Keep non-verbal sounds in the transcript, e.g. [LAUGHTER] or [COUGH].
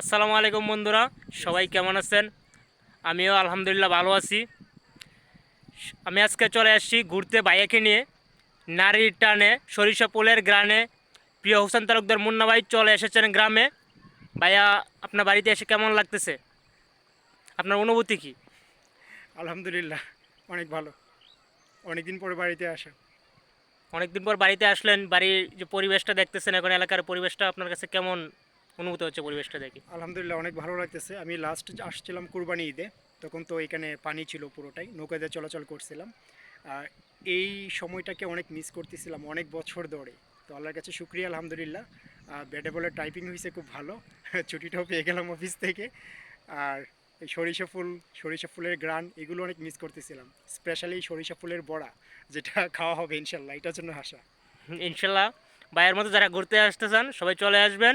আসসালামু আলাইকুম বন্ধুরা সবাই কেমন আছেন? আমিও আলহামদুলিল্লাহ ভালো আছি। আমি আজকে চলে আসছি ঘুরতে বাইকে নিয়ে। নারীর টানে সরিষা পোলের গ্রামে প্রিয় হোসেন তালুকদার মুন্না ভাই চলে এসেছেন গ্রামে। ভাইয়া আপনার বাড়িতে এসে কেমন লাগতেছে? আপনার অনুভূতি কি? আলহামদুলিল্লাহ অনেক ভালো। অনেক দিন পরে বাড়িতে আসা। অনেকদিন পর বাড়িতে আসলেন বাড়ির যে পরিবেশটা দেখতেছেন এখন এলাকার পরিবেশটা আপনার কাছে কেমন? অনুভূতি হচ্ছে পরিবেশটা দেখি। আলহামদুলিল্লাহ অনেক ভালো লাগতেছে। আমি লাস্ট আসছিলাম কুরবানি ঈদে তখন তো এখানে পানি ছিল পুরোটাই নৌকাতে চলাচল করছিলাম। আর এই সময়টাকে অনেক মিস করতেছিলাম অনেক বছর ধরে। তো আল্লাহর কাছে শুক্রিয়া আলহামদুলিল্লাহ। বেডে বলে টাইপিং হয়েছে খুব ভালো [LAUGHS] ছুটিটাও পেয়ে গেলাম অফিস থেকে। আর এই সরিষা ফুল সরিষা ফুলের গ্রান এগুলো অনেক মিস করতেছিলাম। স্পেশালি সরিষা ফুলের বড়া যেটা [LAUGHS] খাওয়া হবে ইনশাল্লাহ এটার জন্য হুম, ইনশাল্লাহ ভাইয়ের মতো যারা ঘুরতে আসতে চান সবাই চলে আসবেন।